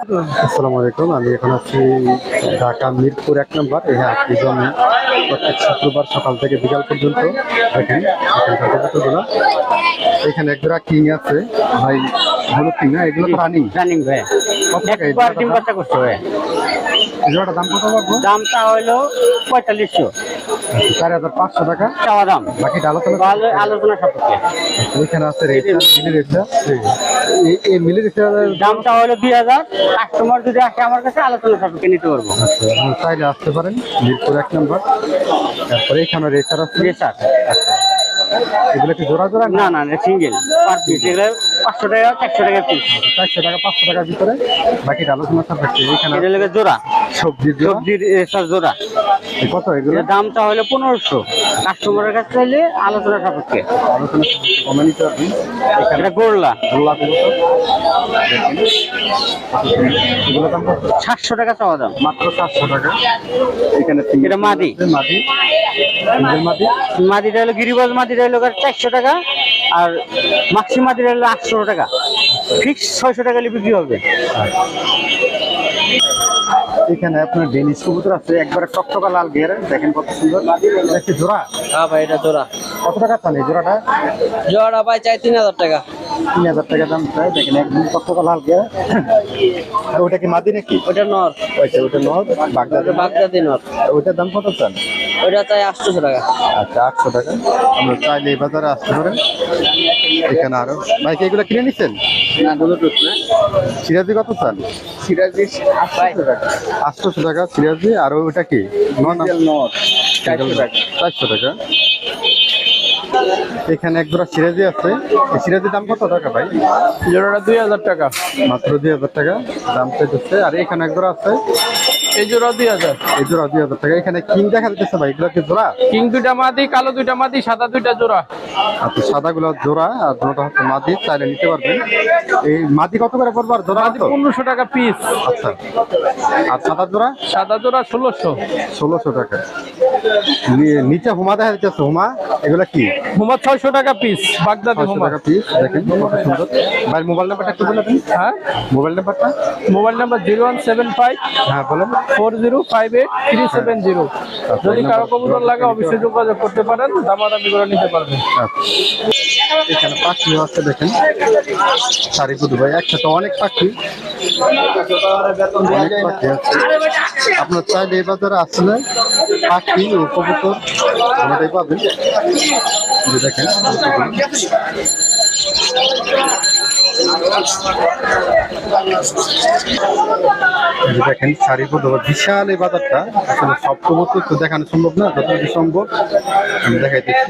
আসসালামু আলাইকুম। আমি এখন আছি ঢাকা মিরপুর এক নম্বর। এই হাটটি জমি প্রত্যেক শুক্রবার সকাল থেকে বিকাল পর্যন্ত দেখেন। এখানকার এখানে একজোড়া কিং আছে। ভাই হলুদ কিং না? এগুলো প্রাণী রানিং রানিং ভাই কত টাকা? জোড়াটার দাম কত পারব দামটা হইল পঁয়তাল্লিশশো। চার হাজার পাঁচশো টাকা। চাওয়া দাম। বাকিটা আলোচনা আলোচনা সাপেক্ষে। এখানে আছে রেটটা মিলি রেটটা এই মিলি রেটটা দামটা হলো দুই হাজার। কাস্টমার যদি আসে আমার কাছে আলোচনা সাপেক্ষে নিতে পারব। আচ্ছা চাইলে আসতে পারেন। মিরপুর এক নম্বর। তারপরে এখানে রেটার আছে। জি স্যার এগুলো কি জোড়া জোড়া না? না সিঙ্গেল। পার পিস এগুলো পাঁচশো টাকা চারশো টাকা পিস। চারশো টাকা পাঁচশো টাকার ভিতরে। বাকিটা আলোচনা সাপেক্ষে। এখানে জোড়া। সবজির সবজির জোড়া। কত এগুলো? এটার দামটা হলো পনেরোশো। কাস্টমারের কাছে চাইলে আলোচনা সাপেক্ষে। কমে নিতে পারবেন এটা গোল্লা। গোল্লা সাতশো টাকা চাওয়া দাম। মাত্র সাতশো টাকা। এখানে এটা মাদি। আছে, মাদি। সিঙ্গেল মাদি? মাদিটা হলো গিরিবাজ মাদিটা হলো চারশো টাকা। আর মাক্সি মাদিটা হলো আটশো টাকা। ফিক্স ছয়শো টাকা বিক্রি হবে। এখানে আপনার ডেনিস কবুতর আছে একবারে টকটকা লাল গিয়ার দেখেন কত সুন্দর। কি জোড়া? হ্যাঁ ভাই এটা জোড়া। কত টাকা চান এই জোড়াটা? জোড়া ভাই চাই তিন হাজার টাকা। তিন হাজার টাকা দাম চাই দেখেন একদম টকটকা লাল গিয়ার আর ওটা কি মাদি নাকি? ওটা নর। ওইটা ওটা নর বাগদাদ বাগদাদি নর। ওইটার দাম কত চান? ওটা চাই আটশোশো টাকা। আচ্ছা আটশো টাকা। আমরা চাইলে এই বাজারে আসতে পারেন। এখানে আরও ভাই কি এগুলো কিনে নিচ্ছেন না না সিরাজি কত চান? সিরাজি আটশো টাকা। আটশোশো টাকা সিরাজি আর ওটা কি? চারশো টাকা। চারশো টাকা। এখানে এক জোড়া সিরাজি আছে। সিরাজির দাম কত টাকা ভাই? জোড়াটা দুই হাজার টাকা। মাত্র দুই হাজার টাকা। দাম চাইতেছে। আর এখানে এক জোড়া আছে। এই জোড়া দুই হাজার। এই জোড়া দুই হাজার টাকা। এখানে কিং দেখা যাচ্ছে ভাই এগুলো কি জোড়া? কিং দুইটা মাদি কালো দুইটা মাদি সাদা দুইটা জোড়া। আচ্ছা সাদা গুলো জোড়া আর জোড়াটা হচ্ছে মাদি চাইলে নিতে পারবেন। এই মাদি কত করে পড়ব আর জোড়া কত? পনেরোশো টাকা পিস আচ্ছা। আর সাদা জোড়া? সাদা জোড়া ষোলোশো। ষোলোশো টাকা। নিচে হুমা দেখা যাচ্ছে হুমা। এগুলা কি? হুমা ছয়শো টাকা পিস বাগদাদি হুমা টাকা পিস দেখেন কত সুন্দর। ভাই মোবাইল নাম্বারটা একটু বলে দিন। হ্যাঁ? মোবাইল নাম্বারটা mobile number zero one seven five হ্যাঁ বলেন। Four zero five eight three seven zero আচ্ছা, যদি কারও কবুতর লাগে অবশ্যই যোগাযোগ করতে পারেন দামাদামি করে নিতে পারবেন। আচ্ছা। এখানে পাখি আছে দেখেন। সারিপুর ভাই একসাথে অনেক পাখি। অনেক পাখি আছে। আপনার চাইলে এই বাজারে আসলে পাখি ও কবুতর আমাদের পাবেন। দেখেন দেখেন সারিপুর বিশাল এই বাজারটা। আসলে সব কবুতর তো দেখানো সম্ভব না, যতটুকু সম্ভব আমি দেখাইতেছি।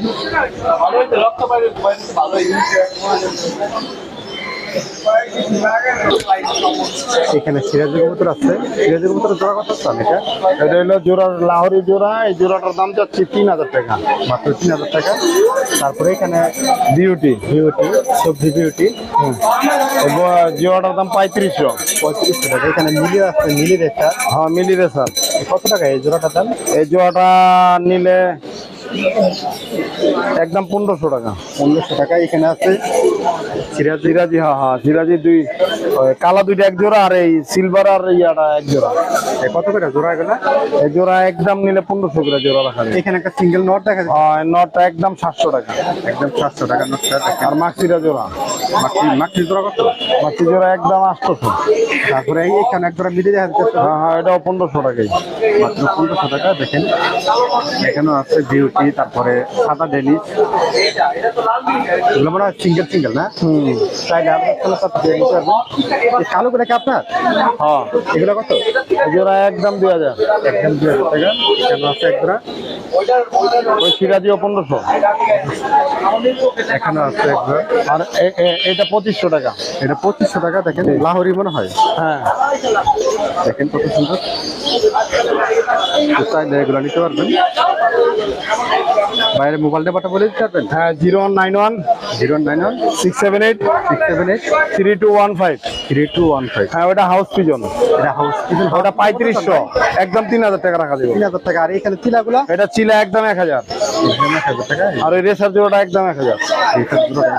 এখানে সিরাজি কবুতর আছে। সিরাজি কবুতর জোড়া কত চান এটা? এটা হলো জোড়ার লাহোরি জোড়া। এই জোড়াটার দাম যাচ্ছে তিন হাজার টাকা মাত্র তিন হাজার টাকা। তারপরে এখানে বিউটি বিউটি সবজি বিউটি। জোড়াটার দাম পঁয়ত্রিশশো। পঁয়ত্রিশশো টাকা। এখানে মিলি আছে মিলি রেখা হ্যাঁ মিলি রেসার। কত টাকা এই জোড়াটার দাম? এই জোড়াটা নিলে একদম পনেরোশো টাকা। পনেরোশো টাকা। এখানে আছে সিরাজি সিরাজি হ্যাঁ হ্যাঁ সিরাজি দুই কালা দুইটা এক জোড়া আর এই সিলভার আর ইয়াটা এক জোড়া। কত করে? জোড়া এগুলো? এই জোড়া একদম নিলে পনেরোশো করে জোড়া রাখা যায়। এখানে একটা সিঙ্গেল নট দেখা যাচ্ছে। হ্যাঁ নটটা একদম সাতশো টাকা। একদম সাতশো টাকা নটটা দেখেন। আর মাক্সিটা জোড়া। মাক্সি মাক্সি জোড়া কত? মাক্সি জোড়া একদম আটশোশো। তারপরে এই এখানে এক জোড়া মিলি দেখা যাচ্ছে। হ্যাঁ হ্যাঁ এটাও পনেরোশো টাকাই। মাত্র পনেরোশো টাকা দেখেন। এখানেও আছে বিউটি তারপরে সাদা ডেনিস এগুলো মনে হয় সিঙ্গেল সিঙ্গেল না? হুম। চাইলে আপনার কোনো কথা দিয়ে নিতে পারবেন কালো করে কি আপনার? হ্যাঁ। এগুলো কত? এগুলো একদম দুই হাজার। একদম দুই হাজার টাকা। আছে এক জোড়া। ওই সিরাজিও পনেরোশো। এখানে আছে এক জোড়া আর এটা পঁচিশশো টাকা। এটা পঁচিশশো টাকা দেখেন লাহোরি মনে হয়। হ্যাঁ। দেখেন কত সুন্দর। চাইলে এগুলো নিতে পারবেন। বাইরে মোবাইল নাম্বারটা বলে দিতে পারবেন? হ্যাঁ zero one nine one. Zero nine one. Six seven eight. Six seven eight. Three two one five. Three two one five. হ্যাঁ ওটা হাউস পিজন এটা হাউস পিজন ওটা পঁয়ত্রিশশো। একদম তিন হাজার টাকা রাখা যাবে। তিন হাজার টাকা। আর এখানে চিলাগুলা এটা চিলা একদম এক হাজার। এখানে এক হাজার টাকা? আর ওই রেসার জোড়াটা একদম এক হাজার। এই সব জোড়া